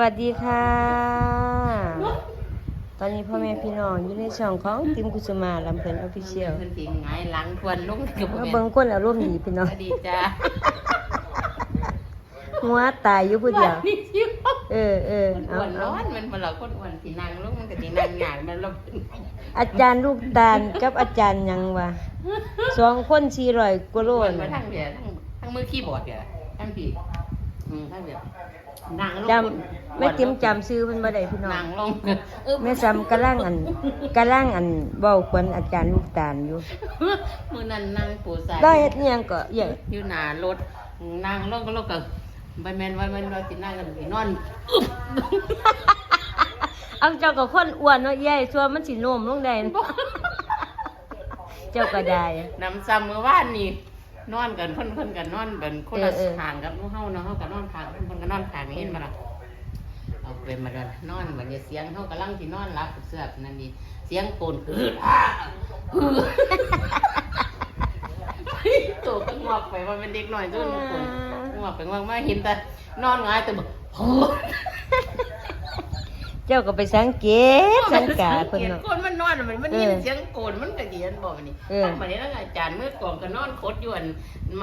สวัสดีค่ะ ตอนนี้พ่อแม่พี่น้องอยู่ในช่องของติมกุสุมาลำเพลินออฟฟิเชียลเพิ่นสิหงายหลังทวนลงกับมาเบิ่งคนอารมณ์ดีพี่น้องสวัสดีจ้าหัวตายอยู่ผู้เดียวนี่ชิวเออเออคนเอาอ้วนเอาร้อนมันมาหลอกคนอ้วนสินางลงมันก็สินางหงายมันลงอาจารย์ลูกตาลกับอาจารย์หยังวะสองคนสี่ร้อยกว่าโลอ้วนมาน่ะทั้งเดียวทั้งทั้งมือคีย์บอร์ดเดียวทั้งพี่อืมทั้งเดียว นางลงจำแม่ติมจำซื้อเพิ่นบ่ได้พี่น้องนางลงเออแม่ซ้ำกำลังอันกำลังอันเว้าควนอาจารย์ลูกตาลอยู่มือนั้นนางปูสายได้เฮ็ดอิหยังก็ใหญ่อยู่หน้ารถนางลงก็ลงกับใบแมนใบแมนเราสินางกันสินอนเอาเจ้าก็คนอ้วนเนาะใหญ่ส่วนมันสิโน้มลงได้เจ้าก็ได้นำซ้ำเมื่อวานนี่ นอนกันเพิ่นเพิ่นกันนอนกันคนละเออเออห่างกับหมู่เฮาเนาะเฮาก็นอนข้างเพิ่นเพิ่นก็นอนข้างนี่เห็นบ่ล่ะเอาไปมาแล้วนอนบัดนี้เสียงเฮากำลังสินอนหลับเสือกนั่นนี่เสียงโกนคืออ่าฮือโตก็งอกไปว่าเป็นเด็กน้อยจนโกนงอกไปงอกมาเห็นแต่นอนหงายแต่บ่โห เจ้าก็ไปสังเกตสังกาเพิ่นเนาะ คนมันนอนมันมันเออยินเสียงโกนมันก็เดียนบอกนี่เออทำมาเนี้แล้วอาจารย์เมื่อก่อนก็นอนคดอยู่อัน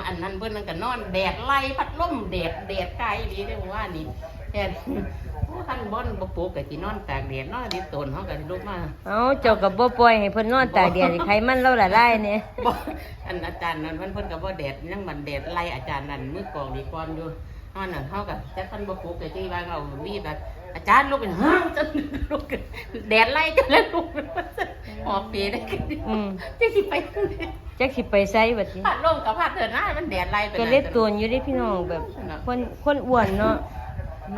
อันนั้นเพิ่นนั่นก็นอนแดดไล่พัดลมแดดแดดไกลดีได้ว่านี่แค่ท่านบ่อนบ่ปลูกก็สินอนตากแดดนอนดิตนเฮาก็สิลุกมา เอาเจ้าก็บ่ปล่อยให้เพิ่นนอนตากแดดให้ไขมันเราละลายเนี่ย บ่อันอาจารย์นั้นเพิ่นเพิ่นก็บ่แดดยังมันแดดไล่อาจารย์นั่นมือกองดีก่อนอยู่เฮานั่นเฮาก็จักท่านบ่ปลูกก็สิว่าเอาวีดอะ อาจารย์ลุกเป็นฮะจะลุกขึ้นแดดไล่กันแล้วลุกออกปีได้อืมจะสิไปทางไหนจักสิไปไสบัดนี้พัดลมกับพัดเถิดหน้ามันแดดไล่ไปก็เลยตัวอยู่ได้พี่น้องแบบคนคนอ้วนเนาะ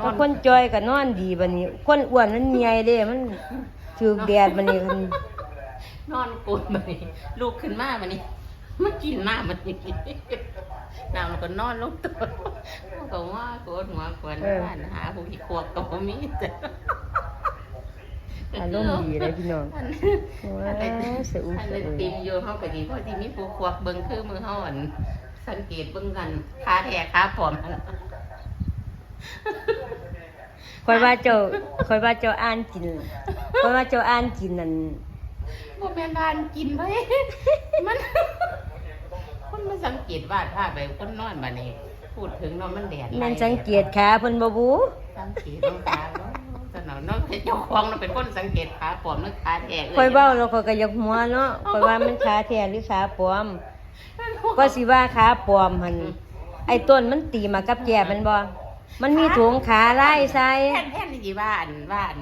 ถ้าคนจอยก็นอนดีบัดนี้ คนอ้วนมันใหญ่เด้มันถูกแดดบัดนี้มันนอนปูนมานี่ลูกขึ้นมามานี่มากินน้ำมันนี่ น้ำมันก็นอนลงตัวมันก็ว่าโกดหัวกวนบ้านหาผู้ที่ขวบกับบ่มีแต่อารมณ์ดีเลยพี่น้องอันว้าวสะอุ้มอันสะนั้นอุ้ติยมอยู่เฮาก็ดีเพราะที่มีผู้ขวบเบิ่งคือมือเฮาอันสังเกตเบิ่งกันขาแท้ขาปลอมอันคอยว่าเจ้าคอยว่าเจ้าอ่านกินคอยว่าเจ้าอ่านกินนั่นบ่แม่นบ้านกินไปมัน คนมาสังเกตวาดภาพไปคนนอนบัดนี้ พูดถึงเนาะมันแดดไล่แม่นสังเกตขาเพิ่นบ่บูสังเกตน้องตาเนาะสนองเนาะเจ้าของเนาะเป็นคนสังเกตขาปลอมหรือขาแท้คอยเว้าแล้วคอยก็อยากหัวเนาะคอยว่ามันขาแท้หรือขาปลอมก็สิว่าขาปลอมหั่นไอ้ต้นมันตีมากับแก่มันบ่มันมีถุงขาลายใส่แท่นแท่นนี่ว่าอันว่าอัน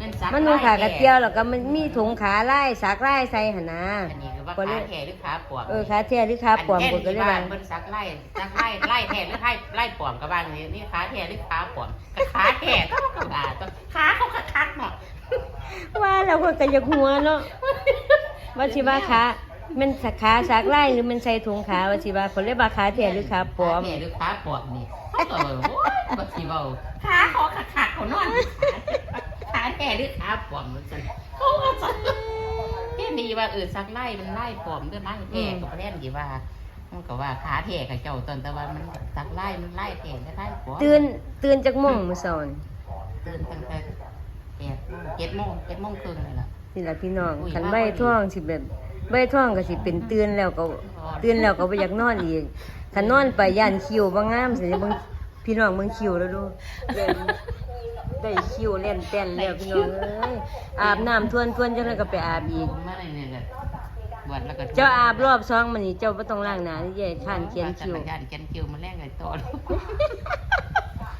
นั่นสักมันมีขากระเจียวแล้วก็มันมีถุงขาลายสักลายใส่หั่นนะอันนี้คือ ว่าก็เลขายแท้หรือขาปลอมเออขาแท้หรือขาปลอมอันก็แท่นเลยที่ว่าเพิ่นสักไล่สักไล่ไล่แท้หรือไล่ไล่ปลอมก็บ้างนี่นี่ขาแท้หรือขาปลอมก็ขาแท้ก็ก็ว่าตัวขาเขาคักๆเนาะว่าแล้วข้อยก็อยากหัวเนาะว่าสิว่าขามันสักขาสักลายหรือมันใส่ถุงขาว่าสิว่าคนเลยว่าขาแท้หรือขาปลอมขาแท้หรือขาปลอมนี่เขาก็บอกโอ้ยบ่สิเว้าขาเขาคักๆเขานอนขาแท้หรือขาปลอมมันซั่นเขาก็ซั่น แค่นี้ว่าเออสักไล่มันไล่ปลอมหรือไล่แท้ก็บ่แท้กี่ว่า มันก็ว่าขาแท้กับเจ้าตอนแต่ว่ามันสักไล่มันไล่แท้ก็ไล่ปลอมตื่นตื่นจากโมงมื้อเช้านี่ตื่นตั้งแต่แปดโมงเจ็ดโมงเจ็ดโมงครึ่งเลยล่ะ นี่ล่ะพี่น้องอุ้ยคันใบบ่ดีท่องสิแบบใบท่องก็สิเป็นตื่นแล้วก็ตื่นแล้วก็บ่อยากนอนอีกคันนอนไปย่านคิวบ่งามสิเบิ่งพี่น้องเบิ่งคิวแล้วดู ได้คิวเล่นเต้นแล้วพี่น้องเอ้ยอาบน้ำทวนทวนจังได๋ก็ไปอาบอีกผมมาในเนี่ยก็บวชแล้วก็เจ้าอาบรอบสองมื้อนี้เจ้าบ่ต้องล้างหน้านี่ใหญ่ข้านเขียนคิวย่านเขียนคิวมาแลกไอ้โตน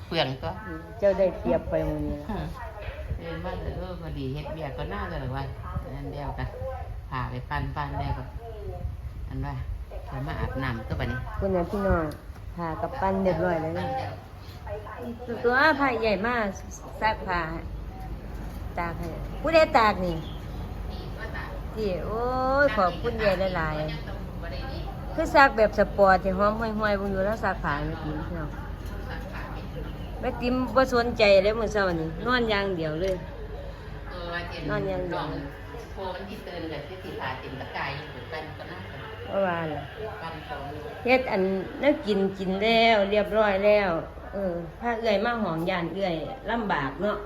เปลืองก็เจ้าได้เปรียบไปมื้อนี้ล่ะเออมาเออพอดีเฮ็ดเบียกก็น่าจะหรือว่าอันเดียวกันพาไปปันปันแล้วก็อันว่าเขามาอาบน้ำตัวบัดนี้ คุณน่ะพี่น้องพากับปั้นเรียบร้อยแล้วนะ ตัวผ้าใหญ่มากซักผ้าตากให้ผู้ใดตากนี่ที่โอ้ยขอบคุณใหญ่หลายๆคือซักแบบสปอร์ตที่หอมห่วยๆบ่อยู่แล้วซักผ้าแม่ติ๋มพี่น้องแม่ติมบ่าสนใจเลยมื้อเช้านี่นอนอย่างเดียวเลยเอนอว่างเจ็บนอนยังน้อมันที่ตื่นกับที่สิขาติมตะกายอยู่เป็นก็น่าจะว่าว่าล่ะปันสอเฮ็ดอันนั้นกินกินแล้ว เรียบร้อยแล้ว เออถ้าเอื้อยมาหองยานเอื้อยลำบากเนาะ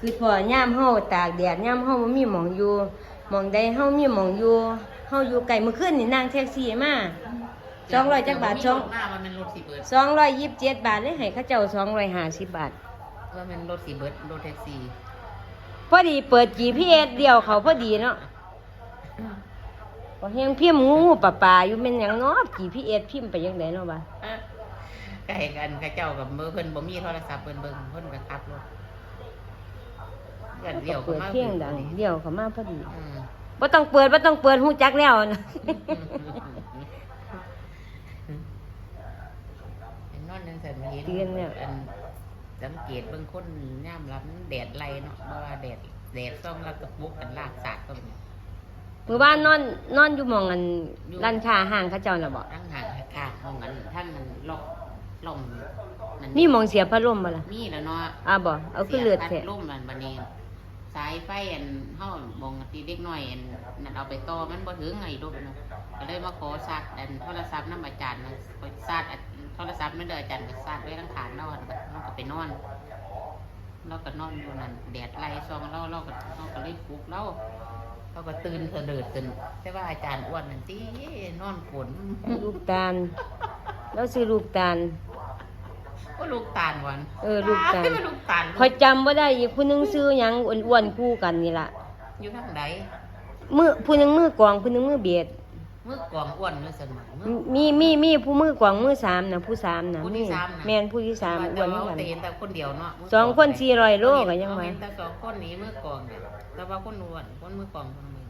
คือพอย่ามเฮาตากแดดย่ามเฮาบ่มีหมองอยู่หมองใดเฮามีหมองอยู่เฮาอยู่ไกลมื้อคืนนี่นั่งแท็กซี่มา200จักบาทเดี๋สยวองมีรถหน้าว่ามันรถสีเบิร์ด227บาทเลยให้เขาเจ้า250บาทว่ามันรถสีเบิร์ดรถแท็กซี่พอดีเปิด GPS เดียวเขาพอดีเนาะพอแฮงพิมพ์งูงูปลาปลาอยู่แม่นหยังเนาะ GPS พิมพ์ไปจังไดเนาะบ่าไก่กันเข้าเจ้ากับมือเพิ่นบ่มีโทรศัพท์เพิ่นเบิ่งเพิ่นก็ขับรถเกิดเดี่ยวก็เปิดมาเพียงดังเดียวเขามาพอดีอืมบ่ต้องเปิดบ่ต้องเปิดฮู้จักแล้วนะ เห็นนอนจังซั่นเห็นเตือนแล้วอันสังเกตเบิ่งคนย่ามรับแดดไล่เนาะบ่ว่าแดดแดดส่องแล้วก็บุกกันลากสาดก็มี มื้อบ้านนอนนอนอยู่หม่องอันร้านค้าห้างเขาเจ้าน่ะบ่ ทั้งหางขาดห้องนั้นทั้งมันล็อก ล่มนั่นมีหม่องเสียพัดลมบ่ล่ะมีแล้วเนาะอ่าบ่เอาขึ้นเลือดสีแท้ยพัล่มมันบัดนี้สายไฟอันเฮามองตีเด็กน้อยอันนั่นเอาไปต่อมันบ่ถึงไงลูกนะก็เลยมาขอซักอันโทรศัพท์นำอาจารย์นะไปซัดอันโทรศัพท์มันเด้ออาจารย์ก็ซัดไว้ทั้งขานนอนมันก็ไปนอนเราก็นอนอยู่นั่นแดดไล่ซองเราเราก็เราก็เลยปลุกเราเราก็ตื่นเสดิดตื่นแต่ว่าอาจารย์อ้วนนั่นตินอนฝนลูกตาลแล้วซื้อลูกตาล ก็ลูกตาลวันเออลูกตาลลูกตาลข่อยจำบ่ได้อีกผู้หนึงซื้อหยังอ้วนๆคู่กันนี่ล่ะอยู่ทางใดมือผู้หนึงมือกลองผู้หนึงมือเบียด มือกองอ้วนมือสมองมือ มีมีมีผู้มือกวางมือสามนะผู้สามนะผู้ที่มีสามน่ะ แมนผู้ที่สามอ้วนเหมือนกันแต่เห็นแต่คนเดียวเนาะสองคนสี่ร้อยโลก็ยังไงว่าเห็นแต่สองคนนี้มือกองเนี่ยแต่ว่าคนอ้วนคนมือกองคนนึง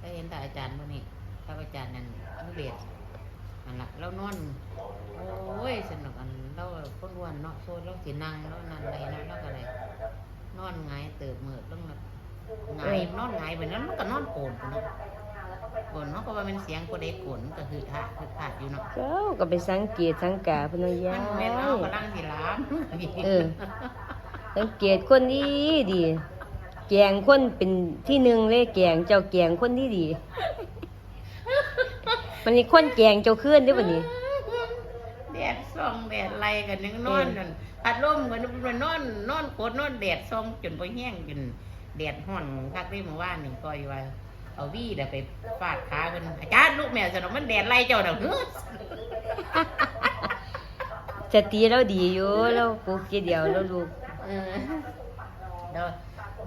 แต่เห็นแต่อาจารย์คนนี้ถ้าอาจารย์นั่นมือเบียด นั่นแหละเรานอนโอ้ยสนุกอันเราคนอ้วนเนาะโซนเราสีนั่งแล้วนั่นอะไรเนาะแล้วก็อะไรนอนหงายเติบมือต้องแบบหงายนอนหงายไปนั้นมันก็นอนโกนพุ่นเนาะโกนเนาะเพราะว่ามันเสียงคนใดโกนมันก็คือขาดคือขาดอยู่เนาะเจ้าก็ไปสังเกตสังกาเพนว่ามัยานแม่นเอายกำลังสิล้ามเออสังเกตคนดีดี แกงคนเป็นที่หนึ่งเลยแกงเจ้าแกงคนที่ดี มันนี่คนแกงเจ้าขึ้นได้อบ่นี้ แดดส่องแดดไล่กันยังนอนนั่นพัดลมกันมันนอนนอนโคตรนอนแดดส่องจนบ่แห้งจนแดดห่อนคักได้เมื่อวานนี่ก็อยู่ว่า เอาวี่เดี๋ยวไปฟาดขาเพิ่นอาจารย์ลูกแมวสนมมันแดดไล่เจ้าน่ะเฮ้อสติเราดีอยู่เราปลูกทีเดียวเราลูกเออแล้ว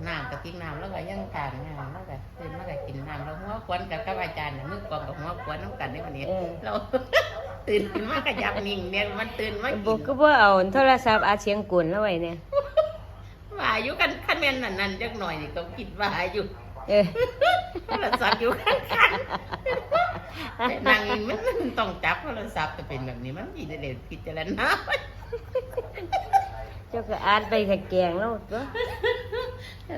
น้ำกับกินน้ำแล้วก็ยังทานน้ำแล้วก็ตื่นมาก็กินน้ำแล้วหัวควนกับกับอาจารย์น่ะมือกองกับหัวควนน้ำกันได้วันนี้เออเราตื่นขึ้นมาก็ยับนิ่งเนี่ยมันตื่นมาบกิอกนก็บ่เอาโทรศัพท์อาเสียงกวนแล้วไว้เนี่ยว่าอยู่กันคันแม่นนั่นนั่นจักหน่อยนี่ก็คิดว่าอยู่เออโทรศัพท์อยู่ข้างๆแต่นางนี่มันมันต้องจับโทรศัพท์จะเป็นแบบนี้มันสิได้เด็ดพิจารณาเจ้าก็อ่านไปถ้าแกงแล้วตัว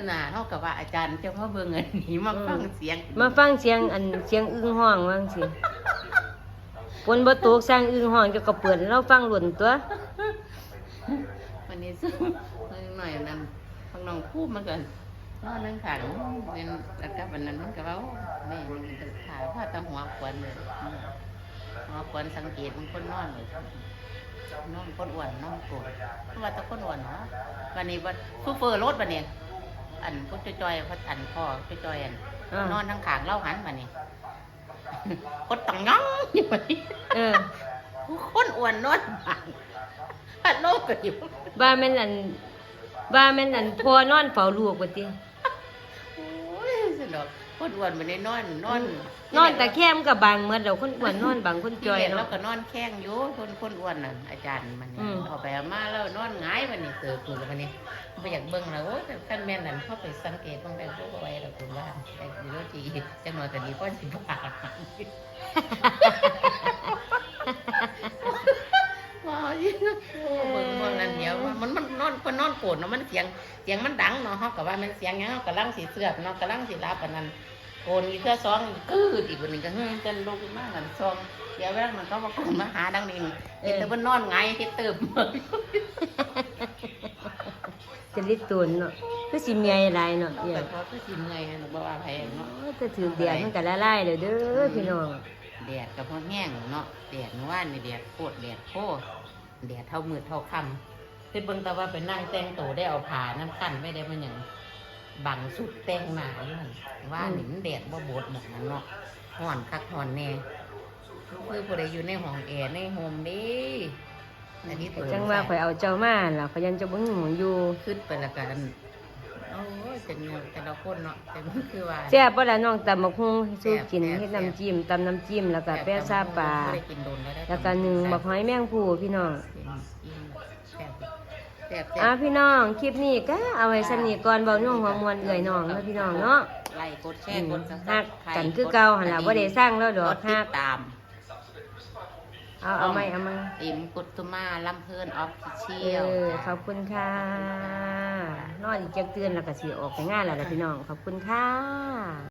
น่ะเท่ากับว่าอาจารย์เจ้าพ่อเบิ่งอันนี้มาฟังเสียงมาฟังเสียงอันเสียงอึ้งห้องว่าจังซี่ฝนบ่ตกสร้างอึ้งห้องเจ้าก็เปิดเราฟังหล่นตัววันนี้ซึ่งหน่อยนั้นข้างน้องพูดมันก็นอนนั่งขังเป็นแล้วก็วันนั้นมันก็เว้าแม่มันก็ขาผ้าตาหัวควนเลยหัวควนสังเกตมันคนนอนเลย นอนคนอ้วนนอนโกรธเพราะว่าแตะคนอ้วนเนาะวันนี้วันซูเฟอร์รถวันนี้อันพุทธจอยพัดอันพ่อพุทธจอยอันอ่านอนทั้งขางเล่าหันมานี่คนตังงังอยู่บัดนี้เออคนอ้วนนอนบังพัดโลกก็อยู่บ้าแม่นอันบ้าแม่นอันพอนอนเฝ้าลูกว่าติโอ้ยสนุก คนอ้วนมันได้นอนนอนนอนแต่แคมกับบางเมื่อเราคนอ้วนนอนบางคนจจออยยแล้วเนาะก็นอนแข้งอยู่คนคนอ้วนน่ะอาจารย์มันอืม เอาไปเอามาแล้วนอนหงายวันนี้เสือกูวันนี้ไม่อยากเบิ่งแล้วโอ้ยแต่ขั้นแม่นนั่นเข้าไปสังเกตบางแต่พวกไว้แล้วคุณว่าแต่ดีโรจีจังหน่อยแต่ดีก็สิบบาท ว้าวยิ่งโอ้เบิ่งเบิ่งนั่นเดียว มันมันนอนคนนอนโกรธเนาะมันเสียงเสียงมันดังเนาะเฮาก็ว่ามันเสียงหยังเฮากํลังสิเสือกเนาะกํลังสิรับอันนั้นโกนอีกเทื่อสองกืดอีกวันหนึงก็เฮ้ยจนลุกขึ้นมากันซองเดี๋ยวเวลามันก็มาโกนมาหาดังนี้เห็นแต่ว่านอนไงเฮ็ดเติบจะลิดตุนเนาะคือสิเมียหลายเนาะเนี่ยแต่พอคือสิเมื่อยเนาะบ่ว่าไผเนาะจะถือแดดมันก็ละลายเลยเด้อพี่น้องแดดก็พอแห้งเนาะแดดเมื่อวานนี่แดดโคตรแดดโคตรแดดเท่ามืดเท่าค่ำ คือเบิ่งแต่ว่าไปนั่งแต่งตัวได้เอาผ้าน้ำกั้นไม่ได้มันหยังบังสุดแต่งหน้าอยู่หั่นว่าหนิมนแดดบ่บดหมอกนั่นเนาะฮ้อนคักฮ้อนแน่คือผู้ใดอยู่ในห้องแอร์ในโฮมเดิอันนี้ตัวจังว่าข่อยเอาเจ้ามาล่ะข่อยยันเจะบ่หูอยู่ขึ้นไปและกันโอ้ยเป็นเงินแต่ละคนเนาะแต่มันคือว่า แซ่บบ่ล่ะน้องตำบักหุ่งสู้กินแซ่บเฮ็ดน้ำจิ้มตำน้ำจิ้มแล้วก็แป้ซาปลา ไม่ได้กินโดนแล้วได้แล้วก็หนึ่งบักหอยแมงภู่พี่น้องแซ่บแซ่บ อ่าพี่น้องคลิปนี้ก็เอาไว้สนิทก่อนเบานุ่งหัวมวนเอื่อยน้องเนาะพี่น้องเนาะไล่กดแชอืร์มกดซับฮักกันคือเก่าหั่นล่ะบ่ได้สร้างแล้วดอกกดติฮัดกตามเอาเอาไหมเอามาอิมกุตุมาลำเพลินออฟฟิเชีเอยลอขอบคุณค่ะนอนอีกจักเตือนแล้วก็สิออกไปงานแล้วล่ะพี่น้องขอบคุณค่ะ